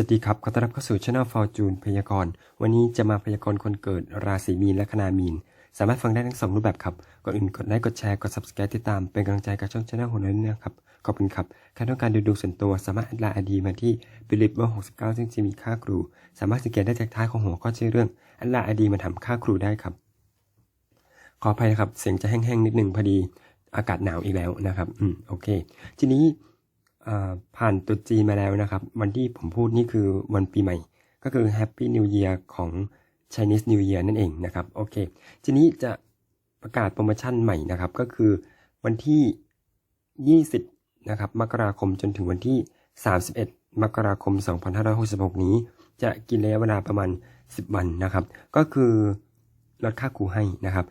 สวัสดีครับ ขอต้อนรับเข้าสู่ช่อง Fortune พยากรณ์ วันนี้จะมาพยากรณ์คนเกิดราศีมีนและคณามีน สามารถฟังได้ทั้งสองรูปแบบครับ ก่อนอื่นกดไลค์ กดแชร์ กด subscribe ติดตาม เป็นกำลังใจกับช่องช่องของเราด้วยนะครับ ขอบคุณครับ ใครต้องการดูดวงส่วนตัว สามารถแอดไลน์อดีมาที่บิลิฟเบอร์69ซึ่งจะมีค่าครู สามารถสังเกตได้จากท้ายของหัวข้อชื่อเรื่องแอดไลน์อดีมาทำค่าครูได้ครับ ขออภัยนะครับ เสียงจะแห้งๆนิดนึงพอดี อากาศหนาวอีกแล้วนะครับ อืม โอเค ทีนี้ ผ่านตุจีมาแล้วนะครับ วันที่ผมพูดนี่คือวันปีใหม่ ก็คือ Happy New Year ของ Chinese New Year นั่นเองนะครับ โอเค ทีนี้จะประกาศโปรโมชั่นใหม่นะครับ ก็คือวันที่ 20 นะครับ มกราคมจนถึงวันที่ 31 มกราคม 2566 นี้ จะกินระยะเวลาประมาณ 10 วันนะครับ ก็คือลดค่าครูให้นะครับ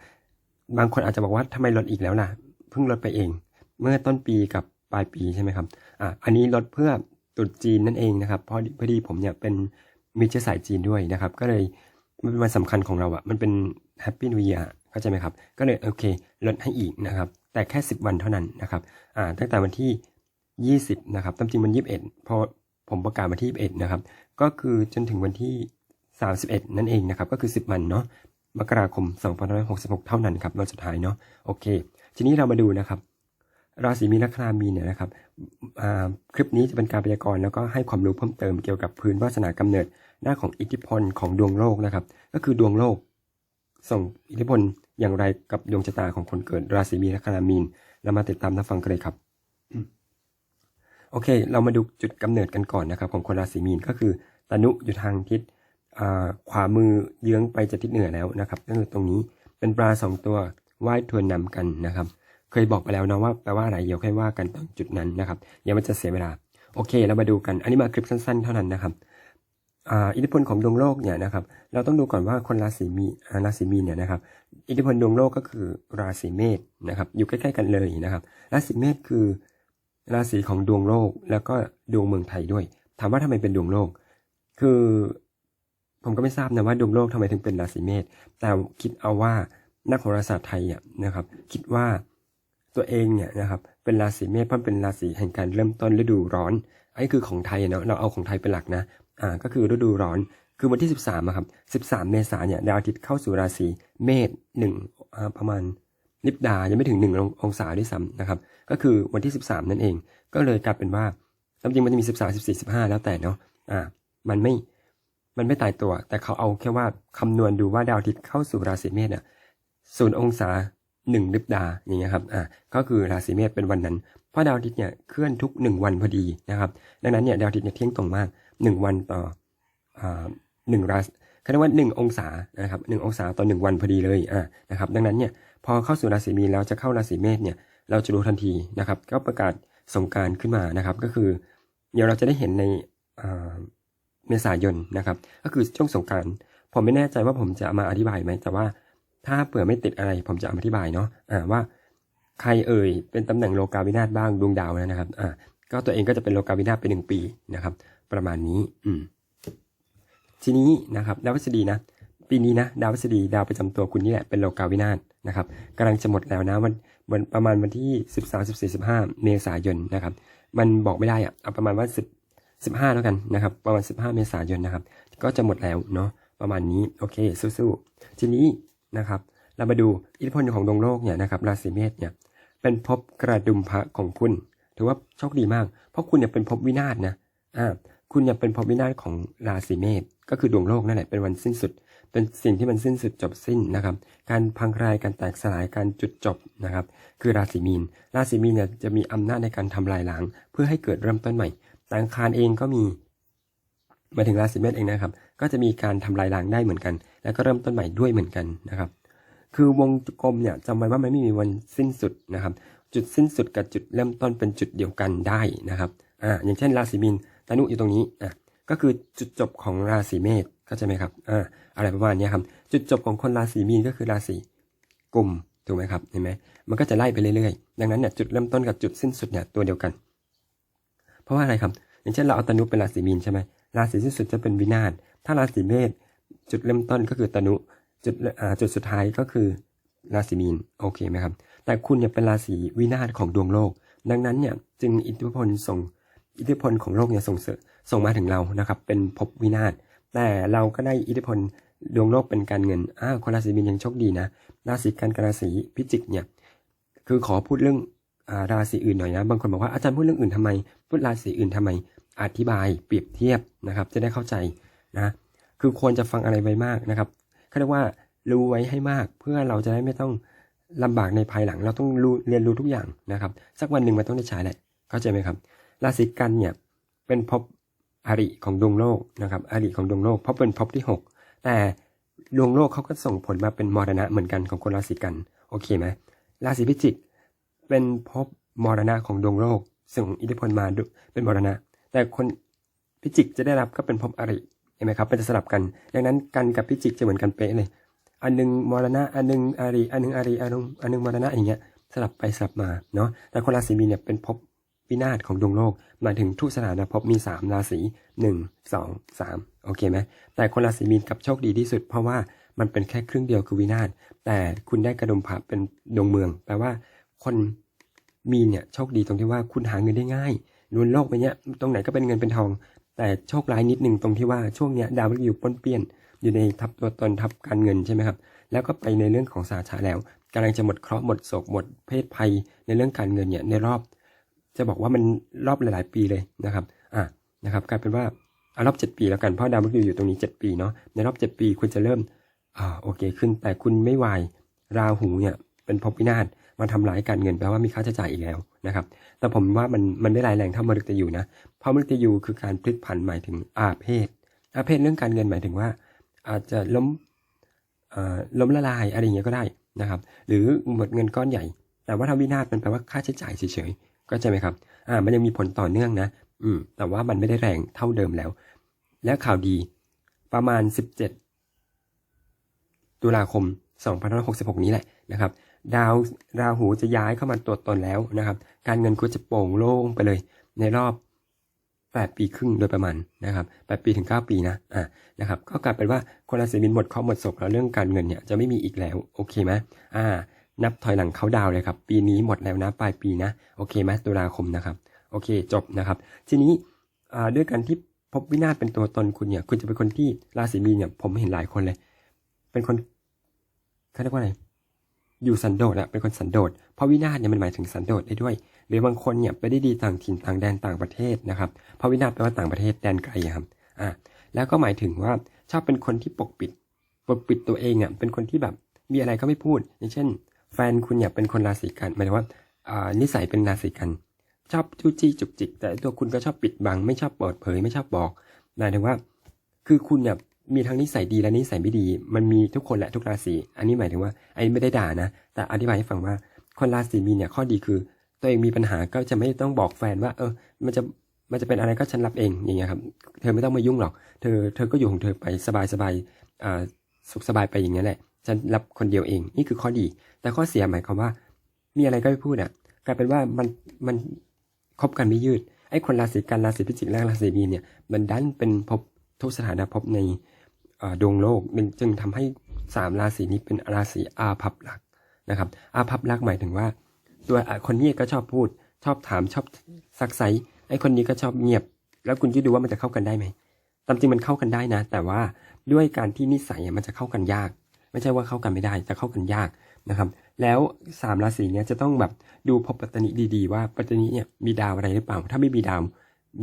บางคนอาจจะบอกว่าทำไมลดอีกแล้วล่ะ เพิ่งลดไปเอง เมื่อต้นปีกับ ปลายปีใช่ไหมครับอะอันนี้ลดเพื่อตรุษจีนนั่นเองนะครับเพราะพอดีผมเนี่ยเป็นมีเชื้อสายจีนด้วยนะครับ ก็เลยมันเป็นวันสำคัญของเราอะมันเป็นแฮปปี้นิว e ย r เข้าใจไหมครับ ก็เลยโอเคลดให้อีกนะครับ แต่แค่ 10 วันเท่านั้นนะครับอ่าตั้งแต่วันที่ 20 นะครับตามจริงมัน 21 พอผมประกาศวันที่ 21 นะครับ ก็คือจนถึงวันที่ 31 นั่นเองนะครับ ก็คือ 10 วันเนาะมกราคม 2566 เท่านั้นครับวันสุดท้ายเนาะโอเค ทีนี้เรามาดูนะครับ ราศีมีนครามีเนี่ยนะครับคลิปนี้จะเป็นการพยากรณ์แล้วก็ให้ความรู้เพิ่มเติมเกี่ยวกับพื้นวาสนากำเนิดด้าของอิทธิพลของดวงโลกนะครับ ก็คือดวงโลก ส่งอิทธิพลอย่างไรกับดวงชะตาของคนเกิดราศีมีนและครามีนเรามาติดตามรับฟังกันเลยครับโอเค เรามาดูจุดกำเนิดกันก่อนนะครับ ของคนราศีมีนก็คือตนุอยู่ทางทิศขวามือเยื้องไปจากทิศเหนือแล้วนะครับก็คือตรงนี้เป็นปลาสองตัวว่ายทวนนำกันนะครับ เคยบอกไปแล้วนะว่าแปลว่าอะไรเดี๋ยวค่อยว่ากันตอนจุดนั้นนะครับเดี๋ยวมันจะเสียเวลา โอเค เรามาดูกัน อันนี้มาคลิปสั้นๆ เท่านั้นนะครับอิทธิพลของดวงโลกเนี่ยนะครับ เราต้องดูก่อนว่าคนราศีมีราศีมีเนี่ยนะครับ อิทธิพลดวงโลกก็คือราศีเมษนะครับ อยู่ใกล้ๆกันเลยนะครับ ราศีเมษคือ ราศีของดวงโลกแล้วก็ดวงเมืองไทยด้วย ถามว่าทำไมเป็นดวงโลก คือผมก็ไม่ทราบนะว่าดวงโลกทำไมถึงเป็นราศีเมษแต่คิดเอาว่านักโหราศาสตร์ไทยอะนะครับ คิดว่า ตัวเองเนี่ยนะครับเป็นราศีเมษเพราะเป็นราศีแห่งการเริ่มต้นฤดูร้อนไอ้คือของไทยเนาะเราเอาของไทยเป็นหลักนะอ่าก็คือฤดูร้อนคือวันที่ 13อะครับ 13 เมษายนเนี่ยดาวอาทิตย์เข้าสู่ราศีเมษหนึ่งประมาณลิบดายังไม่ถึง 1 องศาด้วยซ้ำนะครับ ก็คือวันที่ 13 นั่นเอง ก็เลยกลายเป็นว่าจริงมันจะมี 13 14 15 แล้วแต่เนาะอ่ามันไม่มันไม่ตายตัว แต่เขาเอาแค่ว่าคำนวณดูว่าดาวอาทิตย์เข้าสู่ราศีเมษเนี่ยศูนย์องศา หนึ่งลิบดาอย่างเงี้ยครับอ่าก็คือราศีเมษเป็นวันนั้น เพราะดาวอาทิตย์เนี่ยเคลื่อนทุกหนึ่งวันพอดีนะครับ ดังนั้นเนี่ยดาวอาทิตย์เนี่ยเที่ยงตรงมากหนึ่งวันต่ออ่าหนึ่งราศีเรียกว่าหนึ่งองศานะครับหนึ่งองศาต่อหนึ่งวันพอดีเลยอ่านะครับดังนั้นเนี่ยพอเข้าสู่ราศีมีนแล้วจะเข้าราศีเมษเนี่ยเราจะรู้ทันทีนะครับก็ประกาศสงการขึ้นมานะครับ ก็คือ เดี๋ยวเราจะได้เห็นในอ่าเมษายนนะครับ ก็คือช่วงสงการผมไม่แน่ใจว่าผมจะมาอธิบายไหมแต่ว่า ถ้าเผื่อไม่ติดอะไรผมจะอธิบายเนาะอ่าว่าใครเอ่ยเป็นตำแหน่งโลกาวินาศบ้างดวงดาวนะครับอ่าก็ตัวเองก็จะเป็นโลกาวินาศไปหนึ่งปีนะครับ ประมาณนี้อืมทีนี้นะครับดาวพฤษฎีนะ ปีนี้นะดาวพฤษฎีดาวประจำตัวคุณนี่แหละเป็นโลกาวินาศนะครับกำลังจะหมดแล้วนะวันวันประมาณวันที่สิบสามสิบสี่สิบห้าเมษายนนะครับ มันบอกไม่ได้อะเอาประมาณว่าสิบสิบห้าแล้วกันนะครับ ประมาณสิบห้าเมษายนนะครับ ก็จะหมดแล้วเนาะประมาณนี้โอเคสู้ๆทีนี้ นะครับ เรามาดูอิทธิพลของดวงโลกเนี่ยนะครับราศีเมษเนี่ยเป็นภพกระดุมพระของคุณ ถือว่าโชคดีมาก เพราะคุณเนี่ยเป็นภพวินาศนะอ่าคุณเนี่ยเป็นภพวินาศของราศีเมษก็คือดวงโลกนั่นแหละเป็นวันสิ้นสุด เป็นสิ่งที่มันสิ้นสุดจบสิ้นนะครับ การพังทลายการแตกสลายการจุดจบนะครับ คือราศีมีน ราศีมีนเนี่ยจะมีอำนาจในการทำลายล้าง เพื่อให้เกิดเริ่มต้นใหม่แต่อังคารเองก็มี มาถึงราศีเมษเองนะครับ ก็จะมีการทำลายล้างได้เหมือนกัน แล้วก็เริ่มต้นใหม่ด้วยเหมือนกันนะครับ คือวงกลมเนี่ยจำไว้ว่ามันไม่มีวันสิ้นสุดนะครับ จุดสิ้นสุดกับจุดเริ่มต้นเป็นจุดเดียวกันได้นะครับอ่าอย่างเช่นราศีมีนตานุอยู่ตรงนี้อะก็คือจุดจบของราศีเมษเข้าใจไหมครับอ่าอะไรประมาณนี้ครับ จุดจบของคนราศีมีนก็คือราศีกุมถูกไหมครับเห็นไหมมันก็จะไล่ไปเรื่อยๆ ดังนั้นเนี่ยจุดเริ่มต้นกับจุดสิ้นสุดเนี่ยตัวเดียวกัน เพราะว่าอะไรครับ อย่างเช่นเราเอาตนุเป็นราศีมีนใช่ไหม ราศีสิ้นสุดจะเป็นวินาศถ้าราศีเมษจุดเริ่มต้นก็คือตนุจุดจุดสุดท้ายก็คือราศีมีนโอเคไหมครับ แต่คุณเนี่ยเป็นราศีวินาศของดวงโลก ดังนั้นเนี่ยจึงอิทธิพลส่งอิทธิพลของโลกเนี่ยส่งเสริมส่งมาถึงเรานะครับเป็นภพวินาศแต่เราก็ได้อิทธิพลดวงโลกเป็นการเงินอ้าวคนราศีมีนยังโชคดีนะราศีกันกับราศีพิจิกเนี่ยคือขอพูดเรื่องอราศีอื่นหน่อยนะบางคนบอกว่าอาจารย์พูดเรื่องอื่นทำไม พูดราศีอื่นทำไม อธิบายเปรียบเทียบนะครับ จะได้เข้าใจนะคือควรจะฟังอะไรไว้มากนะครับเขาเรียกว่ารู้ไว้ให้มาก เพื่อเราจะได้ไม่ต้องลำบากในภายหลัง เราต้องรู้เรียนรู้ทุกอย่างนะครับ สักวันหนึ่งมันต้องได้ใช้แหละเข้าใจไหมครับราศีกันเนี่ยเป็นภพอริของดวงโลกนะครับอริของดวงโลกเพราะเป็นภพที่ 6 แต่ดวงโลกเขาก็ส่งผลมาเป็นมรณะเหมือนกันของคนราศีกันโอเคไหมราศีพิจิกเป็นภพมรณะของดวงโลกส่งอิทธิพลมาเป็นมรณะ แต่คนพิจิกจะได้รับก็เป็นภพอริเห็นไหมครับมันจะสลับกัน ดังนั้นกันกับพิจิกจะเหมือนกันเป๊ะเลย อันหนึงมรณะ อันหนึงอริ อันหนึงอริ อันหนึงอันนึงมรณะอย่างเงี้ยสลับไปสลับมาเนาะ แต่คนราศีมีนเนี่ยเป็นภพวินาศของดวงโลกหมายถึงทุสถานภพมี 3 ราศี1 2 3 โอเคไหมแต่คนราศีมีนกับโชคดีที่สุด เพราะว่ามันเป็นแค่ครึ่งเดียวคือวินาศแต่คุณได้กระดุมพระเป็นดวงเมือง แปลว่าคนมีเนี่ยโชคดีตรงที่ว่าคุณหาเงินได้ง่าย นุนโลกไปเนี้ยตรงไหนก็เป็นเงินเป็นทอง แต่โชคร้ายนิดหนึ่งตรงที่ว่าช่วงเนี้ยดาวมันอยู่ป้นเปี้ยน อยู่ในทับตัวตนทับการเงินใช่ไหมครับ แล้วก็ไปในเรื่องของสาชาแล้วกำลังจะหมดเคราะห์หมดโศกหมดเพศภัยในเรื่องการเงินเนี่ยในรอบ จะบอกว่ามันรอบหลาย ๆ ปีเลยนะครับอะนะครับกลายเป็นว่าเอารอบ 7 ปีแล้วกันเพราะดาวมฤตยูอยู่ตรงนี้ 7 ปีเนาะในรอบ 7 ปีคุณจะเริ่มอ่าโอเคขึ้น แต่คุณไม่วายราหูเนี่ยเป็นภพวินาศมาทำร้ายการเงินแปลว่ามีค่าใช้จ่ายอีกแล้ว นะครับ แต่ผมว่ามันมันไม่ร้ายแรงเท่ามฤตยูนะ เพราะมฤตยูคือการพลิกผันหมายถึงอาเพศ อาเพศเรื่องการเงินหมายถึงว่า อาจจะล้มล้มละลายอะไรอย่างเงี้ยก็ได้นะครับ หรือหมดเงินก้อนใหญ่ แต่ว่าถ้าวินาศมันแปลว่าค่าใช้จ่ายเฉยๆ ก็ใช่ไหมครับ อ่า มันยังมีผลต่อเนื่องนะ อืม แต่ว่ามันไม่ได้แรงเท่าเดิมแล้ว แล้วข่าวดีประมาณ 17 ตุลาคม 2566 นี้แหละ นะครับ ดาวราหูจะย้ายเข้ามาตัวตนแล้วนะครับ การเงินคุณจะโปร่งโล่งไปเลย ในรอบ 8 ปีครึ่งโดยประมาณนะครับ8ปีถึง 9 ปีนะอ่านะครับก็กลายเป็นว่าคนราศีมีนหมดเคราะห์หมดศพแล้วเรื่องการเงินเนี่ยจะไม่มีอีกแล้วโอเคไหมอ่า นับถอยหลังเขาดาวเลยครับปีนี้หมดแล้วนะปลายปีนะโอเคไหมตุลาคมนะครับโอเคจบนะครับ ทีนี้ด้วยการที่พบวินาศเป็นตัวตนคุณเนี่ย คุณจะเป็นคนที่ราศีมีนเนี่ยผมเห็นหลายคนเลย เป็นคนเขาเรียกว่าอะไร อยู่สันโดษอะเป็นคนสันโดษเพราะวินาศเนี่ยมันหมายถึงสันโดษได้ด้วย หรือบางคนเนี่ยไปได้ดีต่างถิ่นต่างแดนต่างประเทศนะครับเพราะวินาศแปลว่าต่างประเทศแดนไกลครับอ่าแล้วก็หมายถึงว่าชอบเป็นคนที่ปกปิด ปกปิดตัวเองอะเป็นคนที่แบบมีอะไรก็ไม่พูด อย่างเช่น แฟนคุณเนี่ยเป็นคนราศีกันหมายถึงว่าอ่านิสัยเป็นราศีกันชอบจู้จี้จุกจิก แต่ตัวคุณก็ชอบปิดบัง ไม่ชอบเปิดเผย ไม่ชอบบอกหมายถึงว่า คือคุณเนี่ย มีทั้งนิสัยดีและนิสัยไม่ดี มันมีทุกคนแหละทุกราศี อันนี้หมายถึงว่าไอ้ไม่ได้ด่านะ แต่อธิบายให้ฟังว่า คนราศีมีนเนี่ยข้อดีคือ ตัวเองมีปัญหาก็จะไม่ต้องบอกแฟนว่า เออ มันจะมันจะเป็นอะไรก็ฉันรับเองอย่างเงี้ยครับ เธอไม่ต้องมายุ่งหรอก เธอเธอก็อยู่ของเธอไปสบายสบายอ่าสุขสบายไปอย่างเงี้ยแหละ ฉันรับคนเดียวเอง นี่คือข้อดี แต่ข้อเสียหมายความว่า มีอะไรก็ไม่พูดอะ กลายเป็นว่ามันมันคบกันไม่ยืด ไอ้คนราศีกันราศีพิจิกและราศีมีนเนี่ย มันดันเป็นภพทุกสถานะภพใน ดวงโลกจึงทำให้สามราศีนี้เป็นราศีอาภัพลักษ์นะครับอาภัพลักษ์หมายถึงว่า ตัวคนนี้ก็ชอบพูดชอบถามชอบซักไซไอ้คนนี้ก็ชอบเงียบ แล้วคุณคิดดูว่ามันจะเข้ากันได้ไหมตามจริงมันเข้ากันได้นะ แต่ว่าด้วยการที่นิสัยมันจะเข้ากันยาก ไม่ใช่ว่าเข้ากันไม่ได้จะเข้ากันยากนะครับ แล้วสามราศีเนี้ยจะต้องแบบดูพบปัตตนิดีๆ ว่าปัตตนิเนี่ยมีดาวอะไรหรือเปล่า ถ้าไม่มีดาว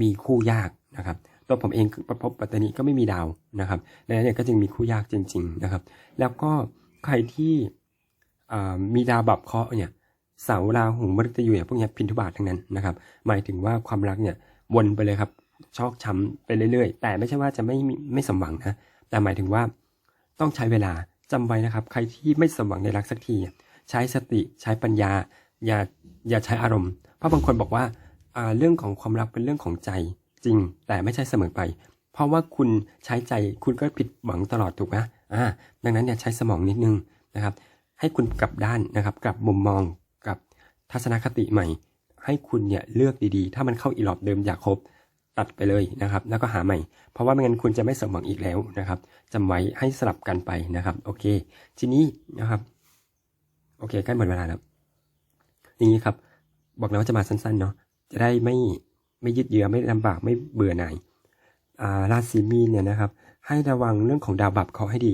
มีคู่ยากนะครับ ตัวผมเองประพบปัตตนิก็ไม่มีดาวนะครับดังนั้นเนี่ยก็จึงมีคู่ยากจริง ๆนะครับ แล้วก็ใครที่มีดาวบับเคาะเนี่ยเสาราหูมฤตยูเนี่ยพวกนี้พินทุบาททั้งนั้นนะครับ หมายถึงว่าความรักเนี่ยวนไปเลยครับชอกช้ำไปเรื่อยๆ แต่ไม่ใช่ว่าจะไม่ไม่สมหวังนะ แต่หมายถึงว่าต้องใช้เวลาจำไว้นะครับ ใครที่ไม่สมหวังในรักสักที ใช้สติใช้ปัญญา อย่าอย่าใช้อารมณ์ เพราะบางคนบอกว่าเรื่องของความรักเป็นเรื่องของใจ จริง แต่ไม่ใช่เสมอไป เพราะว่าคุณใช้ใจคุณก็ผิดหวังตลอดถูกไหมอ่า ดังนั้นเนี่ยใช้สมองนิดนึงนะครับ ให้คุณกลับด้านนะครับ กลับมุมมองกับทัศนคติใหม่ ให้คุณเนี่ยเลือกดีๆ ถ้ามันเข้าอีหลอบเดิมอยากครบตัดไปเลยนะครับ แล้วก็หาใหม่ เพราะว่าไม่งั้นคุณจะไม่สมหวังอีกแล้วนะครับจำไว้ให้สลับกันไปนะครับ โอเค ทีนี้นะครับ โอเคใกล้หมดเวลาแล้วอย่างนี้ครับ บอกแล้วว่าจะมาสั้นๆเนาะจะได้ไม่ ไม่ยืดเยื้อไม่ลำบากไม่เบื่อหน่ายอ่าราศีมีนเนี่ยนะครับ ให้ระวังเรื่องของดาวบับเขาให้ดี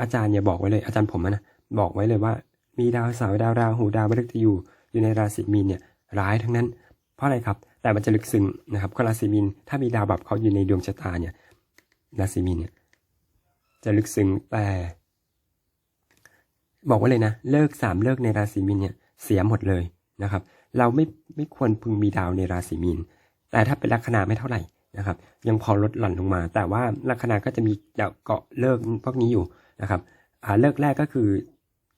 อาจารย์เนี่ยบอกไว้เลยอาจารย์ผมนะบอกไว้เลยว่า มีดาวเสาร์ดาวราหูดาวพฤหัสอยู่อยู่ในราศีมีนเนี่ยร้ายทั้งนั้น เพราะอะไรครับ แต่มันจะลึกซึ้งนะครับก็ราศีมีนถ้ามีดาวบับเขาอยู่ในดวงชะตาเนี่ยราศีมีนเนี่ยจะลึกซึ้งแต่บอกไว้เลยนะเลิกสามเลิกในราศีมีนเนี่ยเสียหมดเลยนะครับ เราไม่ไม่ควรพึงมีดาวในราศีมีน แต่ถ้าเป็นลัคนาไม่เท่าไหร่นะครับ ยังพอลดหลั่นลงมา แต่ว่าลัคนาก็จะมีเกาะเลิกพวกนี้อยู่นะครับเลิกแรกก็คือ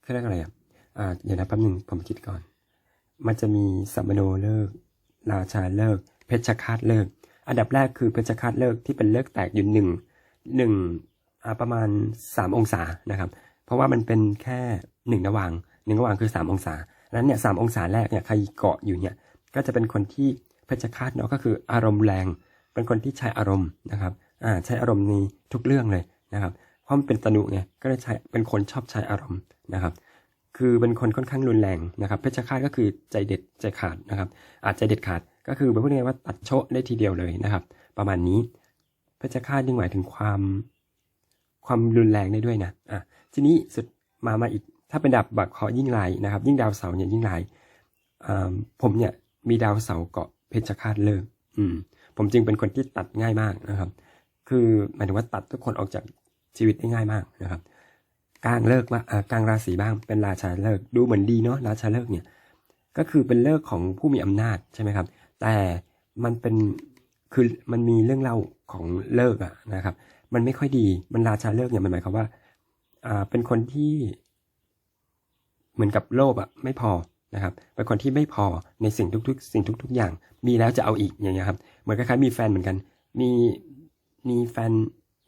เขาเรียกอะไรอะเดี๋ยวนะแป๊บนึงผมคิดก่อน มันจะมีสัมโนเลิกราชาเลิกเพชฌฆาตเลิก อันดับแรกคือเพชฌฆาตเลิกที่เป็นเลิกแตกอยู่หนึ่งหนึ่งประมาณสามองศานะครับ เพราะว่ามันเป็นแค่หนึ่งระหว่างหนึ่งระหว่างคือสามองศาดังนั้นเนี่ยสามองศาแรกเนี่ยใครเกาะอยู่เนี่ยก็จะเป็นคนที่ เพชฌฆาตเนาะก็คืออารมณ์แรง เป็นคนที่ใช้อารมณ์นะครับอ่าใช้อารมณ์ในทุกเรื่องเลยนะครับเพราะมันเป็นตนุไงก็เลยใช้เป็นคนชอบใช้อารมณ์นะครับคือเป็นคนค่อนข้างรุนแรงนะครับ เพชฌฆาตก็คือใจเด็ดใจขาดนะครับ อาจจะเด็ดขาดก็คือพูดง่ายว่าตัดโชะได้ทีเดียวเลยนะครับ ประมาณนี้ เพชฌฆาตยิ่งหมายถึงความ ความรุนแรงได้ด้วยนะอะทีนี้สุดมามาอีก ถ้าเป็นดาบบักเคาะยิ่งลายนะครับ ยิ่งดาวเสาร์เนี่ยยิ่งลายผมเนี่ยมีดาวเสาร์เกาะ เพชฌฆาตเลิก อืม ผมจึงเป็นคนที่ตัดง่ายมากนะครับ คือหมายถึงว่าตัดทุกคนออกจากชีวิตได้ง่ายมากนะครับกลางเลิกมาอ่ากลางราศีบ้างเป็นราชาเลิกดูเหมือนดีเนาะราชาเลิกเนี่ยก็คือเป็นเลิกของผู้มีอำนาจใช่ไหมครับ แต่มันเป็นคือมันมีเรื่องเล่าของเลิกอะนะครับ มันไม่ค่อยดีมันราชาเลิกเนี่ยมันหมายความว่าอ่าเป็นคนที่เหมือนกับโลภอะไม่พอ นะครับเป็นคนที่ไม่พอในสิ่งทุกๆ สิ่งทุก ๆ อย่าง มีแล้วจะเอาอีกอย่างเงี้ยครับเหมือนคล้ายๆมีแฟนเหมือนกัน มีมีแฟน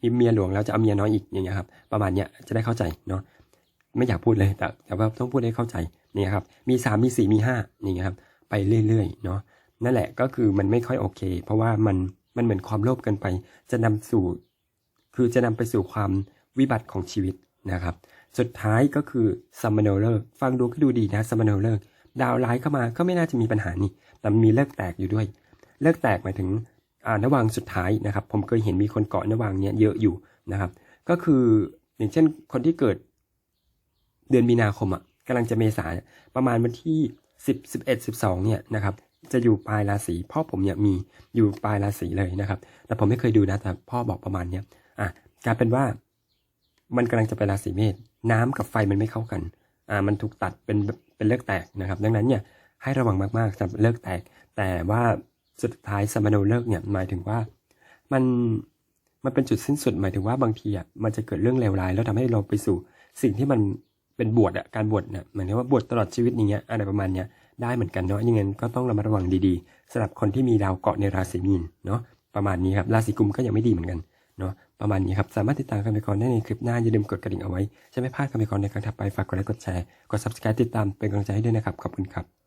มีเมียหลวงแล้วจะเอาเมียน้อยอีกอย่างเงี้ยครับประมาณเนี้ยจะได้เข้าใจเนาะไม่อยากพูดเลยแต่แต่ว่าต้องพูดให้เข้าใจเนี่ยครับมีสามมีสี่มีห้าอย่างเงี้ยครับไปเรื่อยๆเนาะนั่นแหละก็คือมันไม่ค่อยโอเค เพราะว่ามันมันเหมือนความโลภเกินไป จะนำสู่ คือจะนำไปสู่ความวิบัติของชีวิตนะครับ สุดท้ายก็คือซัมมโนเลิกฟังดูก็ดูดีนะซัมมโนเลิก ดาวร้ายเข้ามาก็ไม่น่าจะมีปัญหานี่แต่มีเลิกแตกอยู่ด้วย เลิกแตกหมายถึงอ่านวังสุดท้ายนะครับ ผมเคยเห็นมีคนเกาะนวังเนี้ยเยอะอยู่นะครับ ก็คืออย่างเช่นคนที่เกิดเดือนมีนาคมอะกำลังจะเมษาประมาณวันที่สิบสิบเอ็ดสิบสองเนี่ยนะครับจะอยู่ปลายราศีพ่อผมเนี่ยมีอยู่ปลายราศีเลยนะครับ แต่ผมไม่เคยดูนะแต่พ่อบอกประมาณเนี้ยอะกลายเป็นว่ามันกำลังจะไปราศีเมษน้ำกับไฟมันไม่เข้ากันอ่ามันถูกตัดเป็น เป็นเลิกแตกนะครับ ดังนั้นเนี่ยให้ระวังมากๆสำหรับเลิกแตก แต่ว่าสุดท้ายสมโนเลิกเนี่ยหมายถึงว่ามันมันเป็นจุดสิ้นสุดหมายถึงว่าบางทีอะมันจะเกิดเรื่องเลวร้ายแล้วทำให้เราไปสู่สิ่งที่มันเป็นบวชอะการบวชเนี่ยหมายถึงว่าบวชตลอดชีวิตอย่างเงี้ยอะไรประมาณเนี้ยได้เหมือนกันเนาะยังไงก็ต้องระมัดระวังดีๆสำหรับคนที่มีดาวเกาะในราศีมีนเนาะประมาณนี้ครับราศีกุมก็ยังไม่ดีเหมือนกันเนาะ ประมาณนี้ครับ สามารถติดตามคำพิกรได้ในคลิปหน้าอย่าลืมกดกระดิ่งเอาไว้ จะไม่พลาดคำพิกรในครั้งถัดไปฝากกดไลค์กดแชร์กด subscribe ติดตามเป็นกำลังใจให้ด้วยนะครับขอบคุณครับ